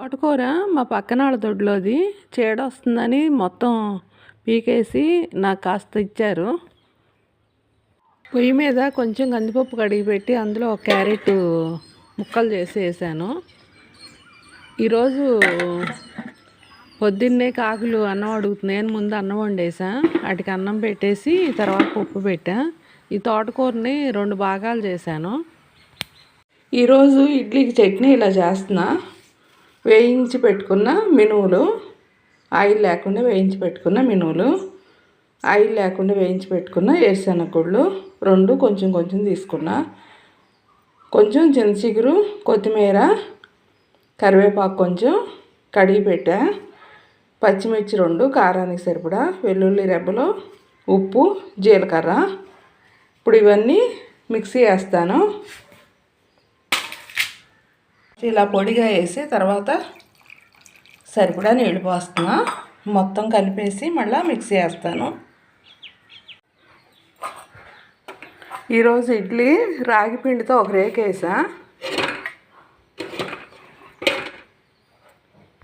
తోటకూర మా పక్కన వాళ్ళ దొడ్లోది. చీడ వస్తుందని మొత్తం పీకేసి నాకు కాస్త ఇచ్చారు. పొయ్యి మీద కొంచెం కందిపప్పు కడిగి పెట్టి అందులో ఒక క్యారెట్ ముక్కలు చేసి వేసాను ఈరోజు పొద్దున్నే కాకులు అన్నం అడుగుతుంది నేను ముందు అన్నం వండేసా. వాటికి అన్నం పెట్టేసి తర్వాత పప్పు పెట్టా. ఈ తోటకూరని రెండు భాగాలు చేశాను. ఈరోజు ఇడ్లీకి చట్నీ ఇలా చేస్తున్నా. వేయించి పెట్టుకున్న మినువులు ఆయిల్ లేకుండా వేయించి పెట్టుకున్న మినువులు ఆయిల్ లేకుండా వేయించి పెట్టుకున్న ఏరుశనగగుళ్ళు రెండు కొంచెం కొంచెం తీసుకున్నా. కొంచెం చింతచిగురు కొత్తిమీర కరివేపాకు కొంచెం కడిగి పెట్టా. పచ్చిమిర్చి రెండు కారానికి సరిపడా వెల్లుల్లి రెబ్బలు ఉప్పు జీలకర్ర. ఇప్పుడు ఇవన్నీ మిక్సీ వేస్తాను. ఇలా పొడిగా వేసి తర్వాత సరిపడా నీళ్ళు పోస్తున్నా. మొత్తం కలిపేసి మళ్ళీ మిక్సీ వేస్తాను. ఈరోజు ఇడ్లీ రాగి పిండితో ఒక రేక్ వేసా.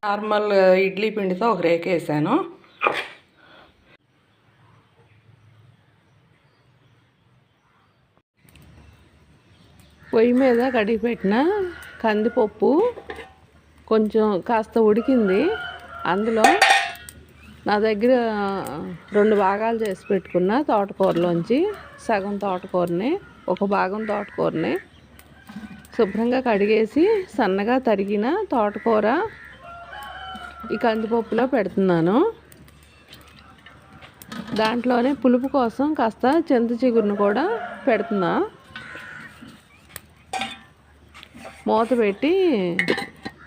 నార్మల్ ఇడ్లీ పిండితో ఒక రేక్ వేసాను. పొయ్యి మీద కడిగి పెట్టిన కందిపప్పు కొంచెం కాస్త ఉడికింది. అందులో నా దగ్గర రెండు భాగాలు చేసి పెట్టుకున్న తోటకూరలోంచి సగం తోటకూరని ఒక భాగం తోటకూరని. శుభ్రంగా కడిగేసి సన్నగా తరిగిన తోటకూర ఈ కందిపప్పులో పెడుతున్నాను. దాంట్లోనే పులుపు కోసం కాస్త చింత చిగురును కూడా పెడుతున్నా. మూత పెట్టి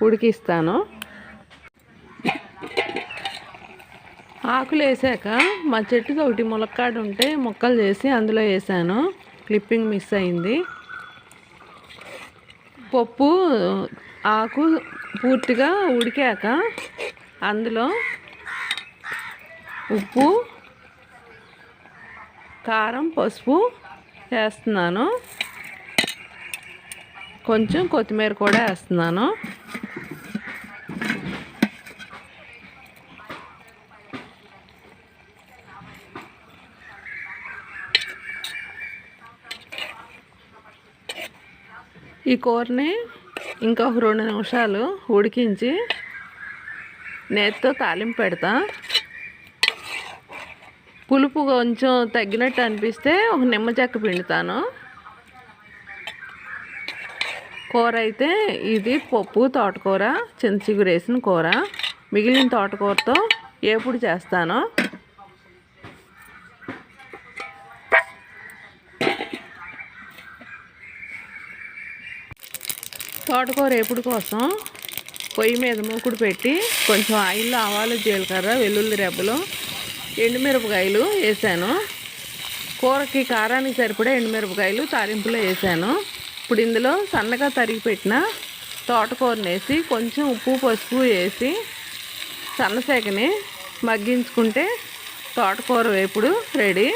ఉడికిస్తాను. ఆకులు వేసాక మా చెట్టుకి ఒకటి ములక్కాడు ఉంటే ముక్కలు చేసి అందులో వేసాను. క్లిప్పింగ్ మిస్ అయింది. పప్పు ఆకు పూర్తిగా ఉడికాక అందులో ఉప్పు కారం పసుపు వేస్తున్నాను. కొంచెం కొత్తిమీర కూడా వేస్తున్నాను. ఈ కూరని ఇంకొక రెండు నిమిషాలు ఉడికించి నేతితో తాలింపు పెడతా. పులుపు కొంచెం తగ్గినట్టు అనిపిస్తే ఒక నిమ్మ చెక్క పిండుతాను. కూర అయితే ఇది పప్పు తోటకూర చింతచిగురు వేసిన కూర. మిగిలిన తోటకూరతో ఏపుడు చేస్తాను తోటకూర ఏపుడు కోసం పొయ్యి మీద మూకుడు పెట్టి కొంచెం ఆయిల్ ఆవాలు జీలకర్ర వెల్లుల్లి రెబ్బలు ఎండుమిరపకాయలు వేసాను. కూరకి కారానికి సరిపడే ఎండుమిరపకాయలు తాలింపులో వేసాను. ఇప్పుడు ఇందులో సన్నగా తరిగి పెట్టిన తోటకూరని వేసి కొంచెం ఉప్పు పసుపు వేసి సన్నసేకని మగ్గించుకుంటే తోటకూర వేపుడు రెడీ.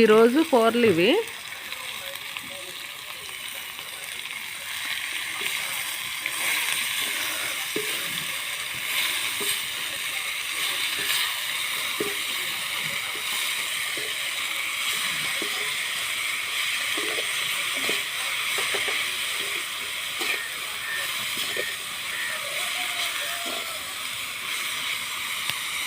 ఈరోజు కూరలు ఇవి.